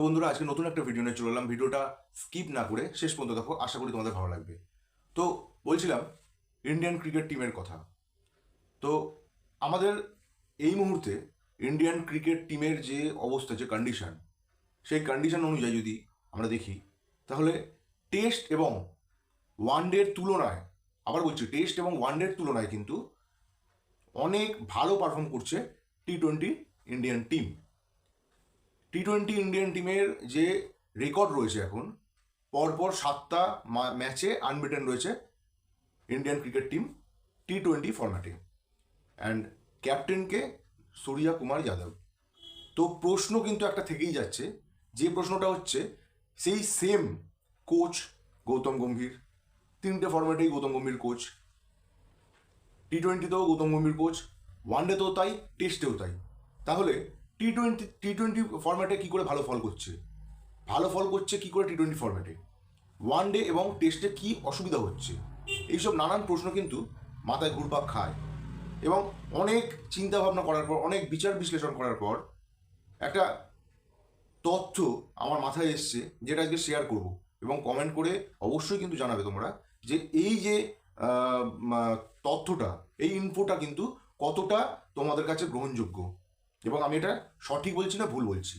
বন্ধুরা, আজকে নতুন একটা ভিডিও নিয়ে চলে এলাম। ভিডিওটা স্কিপ না করে শেষ পর্যন্ত দেখো, আশা করি তোমাদের ভালো লাগবে। তো বলছিলাম ইন্ডিয়ান ক্রিকেট টিমের কথা। তো আমাদের এই মুহূর্তে ইন্ডিয়ান ক্রিকেট টিমের যে অবস্থা, যে কন্ডিশন সেই কন্ডিশন অনুযায়ী যদি আমরা দেখি, তাহলে টেস্ট এবং ওয়ান ডের তুলনায়, আবার বলছি টেস্ট এবং ওয়ান ডের তুলনায় কিন্তু অনেক ভালো পারফর্ম করছে T twenty Indian team T twenty Indian টিমের যে রেকর্ড রয়েছে এখন, পরপর সাতটা ম্যাচে আনবিটেন রয়েছে Indian cricket team T twenty ফরম্যাটে অ্যান্ড ক্যাপ্টেনকে সূর্যা কুমার যাদব তো প্রশ্ন কিন্তু একটা থেকেই যাচ্ছে, যে প্রশ্নটা হচ্ছে, সেই সেম কোচ গৌতম গম্ভীর, তিনটে ফরম্যাটেই গৌতম গম্ভীর কোচ টি টোয়েন্টিতেও গৌতম গম্ভীর কোচ ওয়ান ডেতেও তাই টেস্টেও তাই। তাহলে টি টোয়েন্টি টি টোয়েন্টি ফরম্যাটে কী করে ভালো ফল করছে? ভালো ফল করছে কী করে টি টোয়েন্টি ফরম্যাটে ওয়ান ডে এবং টেস্টে কী অসুবিধা হচ্ছে? এইসব নানান প্রশ্ন কিন্তু মাথায় ঘুরপাক খায়। এবং অনেক চিন্তা ভাবনা করার পর, অনেক বিচার বিশ্লেষণ করার পর একটা তথ্য আমার মাথায় এসছে যেটা আজকে শেয়ার করব। এবং কমেন্ট করে অবশ্যই কিন্তু জানাবে তোমরা যে এই যে তথ্যটা, এই ইনফোটা কিন্তু কতটা তোমাদের কাছে গ্রহণযোগ্য। এবং আমি এটা সঠিক বলছি না ভুল বলছি।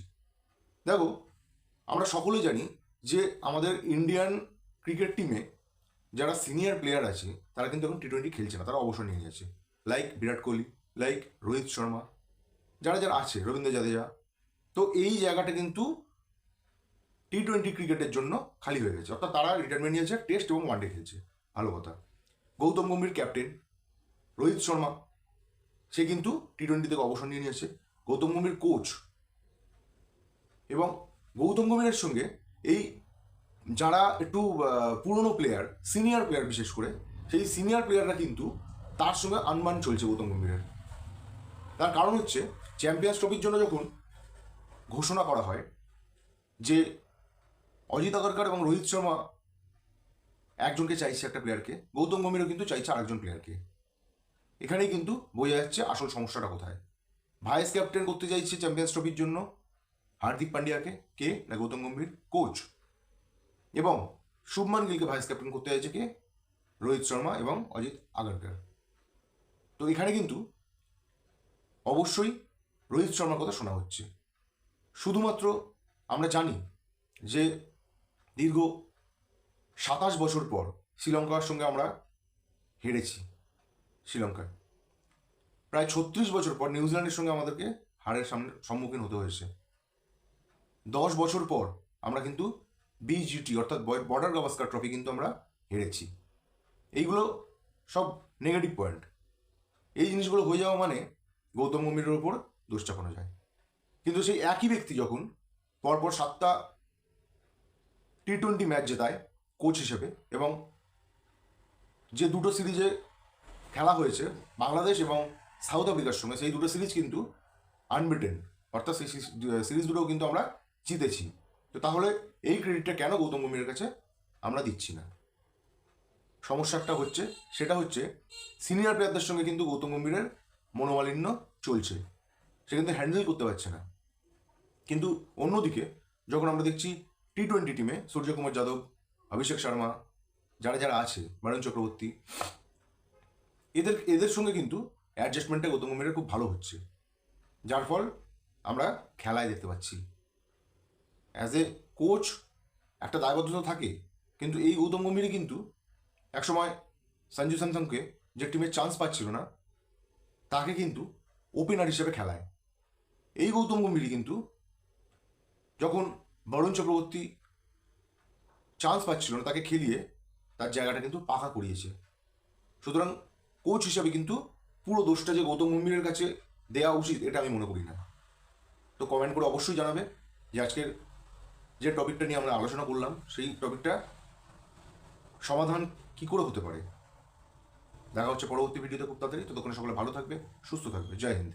দেখো, আমরা সকলে জানি যে আমাদের ইন্ডিয়ান ক্রিকেট টিমে যারা সিনিয়র প্লেয়ার আছে, তারা কিন্তু এখন টি টোয়েন্টি খেলছে না, তারা অবসর নিয়ে নিয়েছে লাইক বিরাট কোহলি লাইক রোহিত শর্মা, যারা যারা আছে, রবীন্দ্র জাদেজা। তো এই জায়গাটা কিন্তু টি টোয়েন্টি ক্রিকেটের জন্য খালি হয়ে গেছে। অর্থাৎ তারা রিটায়ারমেন্ট নিয়েছে টেস্ট এবং ওয়ানডে খেলছে। ভালো কথা। গৌতম গম্ভীর ক্যাপ্টেন রোহিত শর্মা, সে কিন্তু টি টোয়েন্টি থেকে অবসর নিয়ে নিয়েছে। গৌতম গম্ভীর কোচ। এবং গৌতম গম্ভীরের সঙ্গে এই যারা একটু পুরনো প্লেয়ার সিনিয়র প্লেয়ার বিশেষ করে, সেই সিনিয়র প্লেয়াররা কিন্তু তার সঙ্গে আনমান চলছে গৌতম গম্ভীরের। তার কারণ হচ্ছে চ্যাম্পিয়ন্স ট্রফির জন্য যখন ঘোষণা করা হয় যে অজিত আগরকর এবং রোহিত শর্মা একজনকে চাইছে একটা প্লেয়ারকে গৌতম গম্ভীরও কিন্তু চাইছে আরেকজন প্লেয়ারকে এখানেই কিন্তু বোঝা যাচ্ছে আসল সমস্যাটা কোথায়। ভাইস ক্যাপ্টেন করতে চাইছে চ্যাম্পিয়ন্স ট্রফির জন্য হার্দিক পান্ডিয়াকে। কে? না, গৌতম গম্ভীর। কোচ। এবং শুভমান গিলকে ভাইস ক্যাপ্টেন করতে চাইছে কে? রোহিত শর্মা এবং অজিত আগরকর। তো এখানে কিন্তু অবশ্যই রোহিত শর্মার কথা শোনা হচ্ছে। শুধুমাত্র আমরা জানি যে দীর্ঘ সাতাশ বছর পর শ্রীলঙ্কার সঙ্গে আমরা হেরেছি শ্রীলঙ্কায়। প্রায় ছত্রিশ বছর পর নিউজিল্যান্ডের সঙ্গে আমাদেরকে হারের সামনে সম্মুখীন হতে হয়েছে। দশ বছর পর আমরা কিন্তু বিজিটি অর্থাৎ বর্ডার গাভাস্কার ট্রফি কিন্তু আমরা হেরেছি। এইগুলো সব নেগেটিভ পয়েন্ট এই জিনিসগুলো হয়ে যাওয়া মানে গৌতম গম্ভীরের ওপর দোষ চাপানো যায়। কিন্তু সেই একই ব্যক্তি যখন পরপর সাতটা টি টোয়েন্টি ম্যাচ জেতায় কোচ হিসেবে এবং যে দুটো সিরিজে খেলা হয়েছে, বাংলাদেশ এবং সাউথ আফ্রিকার সঙ্গে, সেই দুটো সিরিজ কিন্তু আনবিটেন অর্থাৎ সেই সিরিজ দুটোও কিন্তু আমরা জিতেছি। তো তাহলে এই ক্রেডিটটা কেন গৌতম গম্ভীরের কাছে আমরা দিচ্ছি না? সমস্যাটা হচ্ছে, সেটা হচ্ছে সিনিয়র প্লেয়ারদের সঙ্গে কিন্তু গৌতম গম্ভীরের মনোমালিন্য চলছে। সে কিন্তু হ্যান্ডেল করতে পারছে না। কিন্তু অন্যদিকে, যখন আমরা দেখছি টি টোয়েন্টি টিমে সূর্যকুমার যাদব, অভিষেক শর্মা, যারা যারা আছে, বরুণ চক্রবর্তী, এদের এদের সঙ্গে কিন্তু অ্যাডজাস্টমেন্টটা গৌতম গম্ভীরের খুব ভালো হচ্ছে। যার ফল আমরা খেলায় দেখতে পাচ্ছি। অ্যাজ এ কোচ একটা দায়বদ্ধতা থাকে, কিন্তু এই গৌতম গম্ভীরই কিন্তু একসময় সঞ্জু স্যামসংকে যে টিমের চান্স পাচ্ছিল না, তাকে কিন্তু ওপেনার হিসেবে খেলায়। এই গৌতম গম্ভীরই কিন্তু যখন বরুণ চক্রবর্তী চান্স পাচ্ছিল না, তাকে খেলিয়ে তার জায়গাটা কিন্তু পাকা করিয়েছে। সুতরাং কোচ হিসাবে কিন্তু পুরো দোষটা যে গৌতম গম্ভীরের কাছে দেওয়া উচিত, এটা আমি মনে করি না। তো কমেন্ট করে অবশ্যই জানাবে যে আজকের যে টপিকটা নিয়ে আমরা আলোচনা করলাম, সেই টপিকটা সমাধান কি করে হতে পারে? দেখা হচ্ছে পরবর্তী ভিডিওতে খুব তাড়াতাড়ি। তো ততক্ষণে সকলে ভালো থাকবে, সুস্থ থাকবে। জয় হিন্দ।